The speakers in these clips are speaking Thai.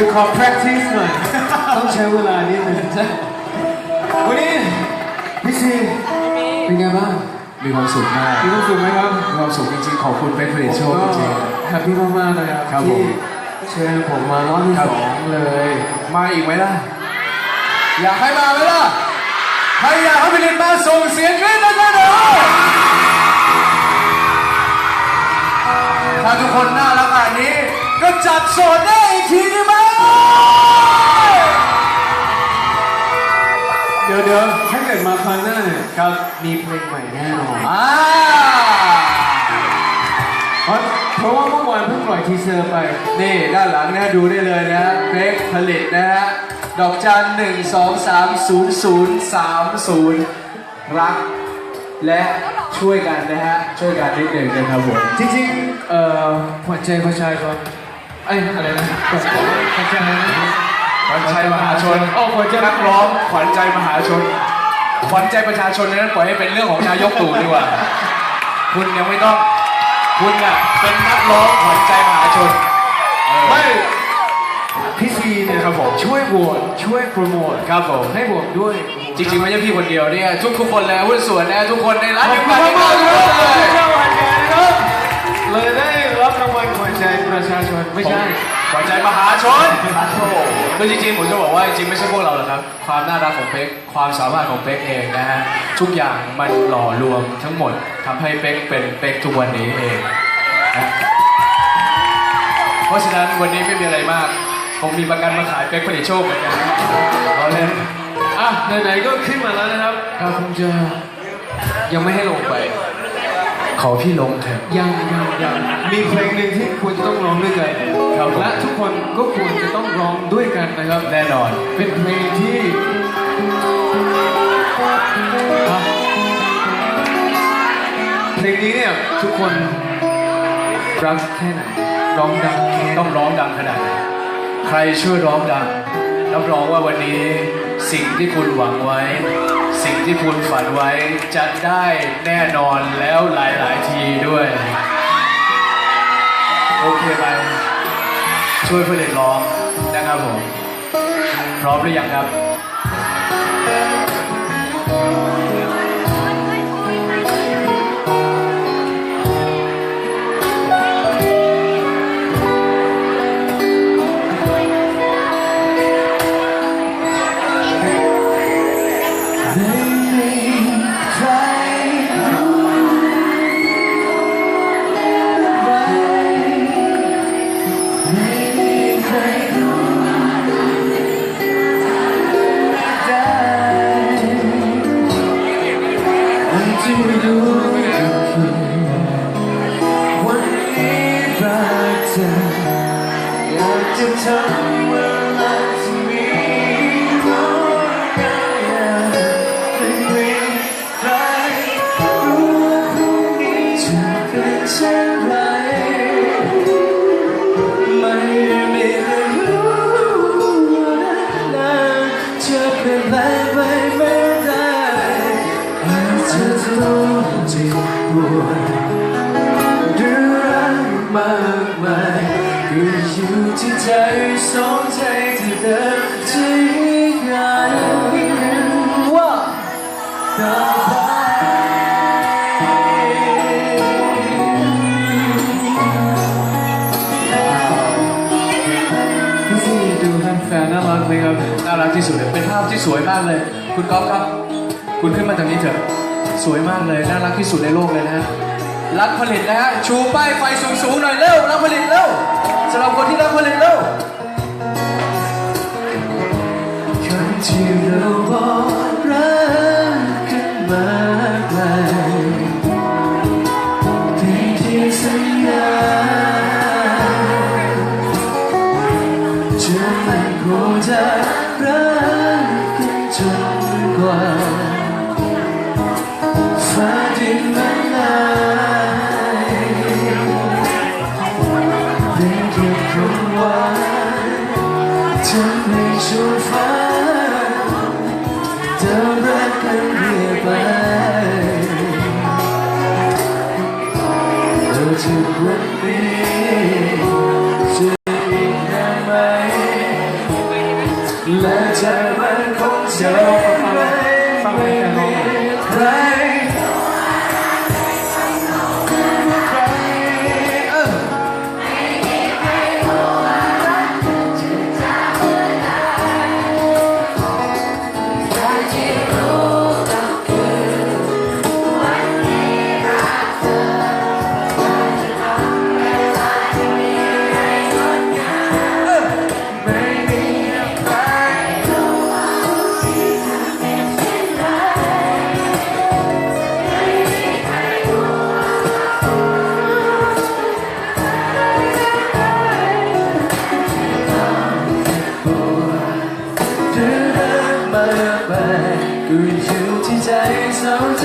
ดี๋ยวขอ practice หน่อย ต้องใช้เวลานิดนึงวันนี้พี่ซีเป็นไงบ้าง มีความสุขมาก มีความสุขไหมครับ มีความสุขจริงๆ ขอบคุณเป็นผลิตโชคจริงแฮปปี้มากๆเลยครับครับผมที่เชิญผมมารอบที่ครับสองเลยๆมาอีกไหมล่ะ อยากให้มาไหมล่ะ ใครอยากให้ผลิตมาส่งเสียงกรี๊ดแล้วกันเถอะถ้าทุกคนน่ารักขนาดนี้ ก็จัดโสดได้อีกทีไยวเดี๋ยวถ้าเกิดมาครั้งหน้าเนี่ยครับมีเพลงใหม่แน่นอน อ่าเพราะเพราะว่าเมื่อวานเพิ่งปล่อยทีเซอร์ไป นี่ด้านหลังนะดูได้เลยนะเป๊กผลิตนะฮะ ดอกจันหนึ่งสองสามศูนย์ศูนย์สามศูนย์รัก และช่วยกันนะฮะ ช่วยกันนิดหนึ่งนะครับผม จริงๆเอ่อหัวใจประชาชนเอ้ยอะไรนะหัวใจหัวใจอะไรนะ ขวัญใจมหาชนอ๋อหัวใจนักร้องขวัญใจมหาชน ขวัญใจประชาชนนั้นปล่อยให้เป็นเรื่องของนายกตู่ดีกว่า คุณยังไม่ต้อง คุณอะเป็นนักร้องขวัญใจมหาชนเออไม่พี่ซีเนี่ยครับผมช่วยโหวตช่วยโปรโมทครับผมให้ผมด้วย จริงๆไม่ใช่พี่คนเดียวเนี่ยทุกทุกๆคนเลยหุ้นส่วนนะทุกคนในร้านขอบเดียวคุกัณนมากๆเลยเลยรางวัลใหญ่นะครับเลยได้รับรางวัลหัวใจ ประชาชนไม่ใช่ ขวัญใจมหาชนคือจริงๆผมจะบอกว่าจริงๆไม่ใช่พวกเราหรอกครับ ความน่ารักของเป๊กความสามารถของเป๊กเองนะฮะทุกอย่างมันหล่อรวมทั้งหมดทำให้เป๊กเป็นเป๊กทุกวันนี้เองนะเพราะฉะนั้นวันนี้ไม่มีอะไรมาก ผมมีประกันมาขายเป๊กผลิตโชคเหมือนกันรอเล่นอะไหนๆก็ขึ้นมาแล้วนะครับเราคงจะยังไม่ให้ลงไป ขอพี่ลงเถอะยังยังยังมีเพลงหนึ่งที่ควรจะต้องร้องด้วยกันครับผมและทุกคนก็ควรจะต้องร้องด้วยกันนะครับแน่นอน เป็นเพลงที่อะเพลงนี้เนี่ยทุกคนรักแค่ไหนร้องดังแค่ไหนต้องร้องดังขนาดไหนใครช่วยร้องดังรับรองว่าวันนี้สิ่งที่คุณหวังไว้ สิ่งที่คุณฝันไว้จะได้แน่นอนแล้วหลาย ๆ ทีด้วย โอเคไหมช่วยเพื่อนร้องนะครับผม พร้อมหรือยังครับ มากมายก็อยู่ที่ใจสองใจที่เดินที่กันว่าต่อไปพี่ดูครับแฟนน่ารักไหมครับน่ารักที่สุดเลยเป็นภาพที่สวยมากเลย คุณก๊อฟครับ คุณขึ้นมาทางนี้เถอะ สวยมากเลย น่ารักที่สุดในโลกเลยนะฮะ รักผลิตนะฮะ ชูป้ายไฟสูงๆหน่อยเร็ว รักผลิตเร็วสำหรับคนที่รักผลิตเร็วคนที่เราบอกรักกันมาไกลเพียงที่สัญญาจะไม่โกรธ สุดวันนี้จะอีไหมและใจมันคงจะ อยู่ที่ใจเศร้าใจ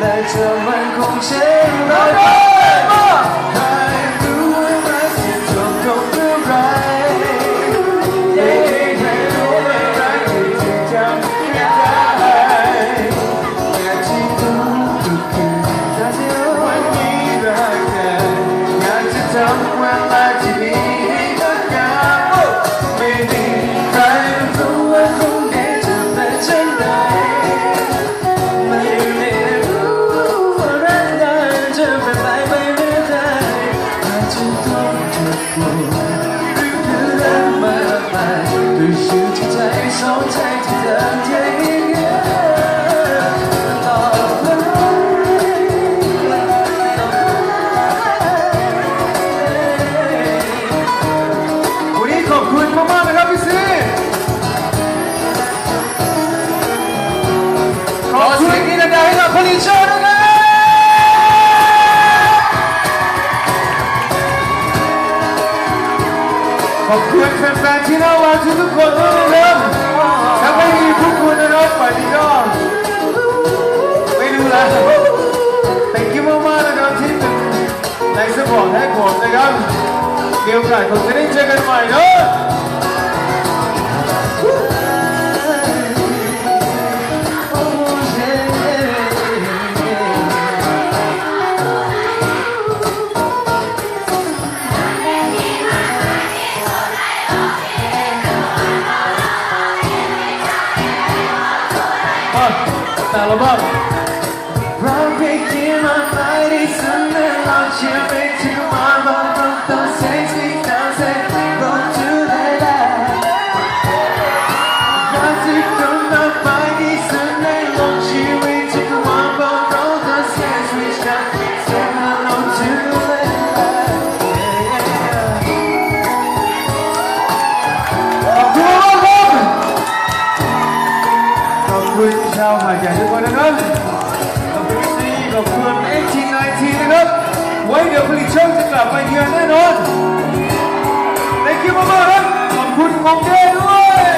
在这满空心的。 ขอบคุณแฟนๆที่น่ารักทุกคนด้ยนะครับถ้าไม่มีพวกคุณนะครับป่านนี้ก็ไม่รู้ละ Thank you มากๆนะครับที่เป็นในสปอร์ตให้ผมนะครับเมีโอกาสผมจะได้เจอกันใหม่เนาะ Alabama. Round breaking my mighty Sunday lunch, you make tomorrow, but don't take me. ใหญ่ทุกคนนะครับขอบคุณซีขอบคุณ1819นะครับ ไว้เดี๋ยวผลิตช่องจะกลับมาเยือนแน่นอนในคิวมากๆครับขอบคุณองเด้ด้วย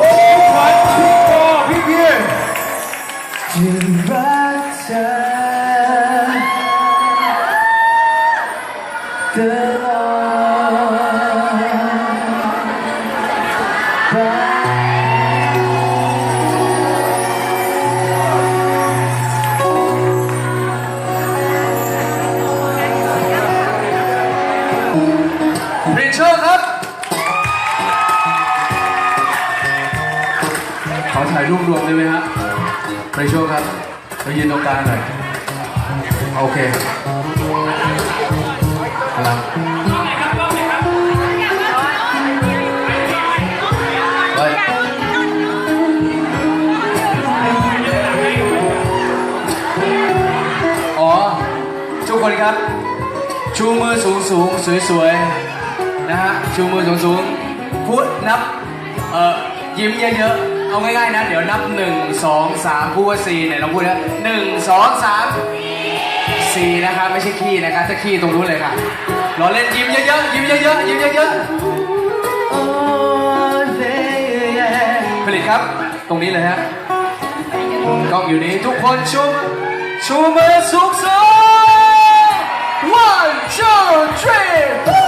โอ้ขวัญพี่ปอพี่เพียรจะรักเธอ ขอถ่ายรูปรวมได้ไหมฮะเรียนเชิญครับไปยืนตรงกลางหน่อยโอเคครับเฮ้ยอ๋อทุกคนครับ ชูมือสูงสูงสวยสวยๆ นะฮะ ชูมือสูงสูงพูดนับ เอ่อ ยิ้มเยอะๆ เอาง่ายๆนะ เดี๋ยวนับหนึ่งสองสามพูดว่าสี่เนี่ยเราพูดนะหนึ่งสองสามสี่นะครับไม่ใช่ขี้นะครับถ้าขี้ตรงนู้นเลยค่ะรอเล่นยิ้มเยอะๆยิ้มเยอะๆยิ้มเยอะๆผลิตครับ ตรงนี้เลยฮะกล้องอยู่นี้ทุกคนชูมือชูมือสูงสูง one two three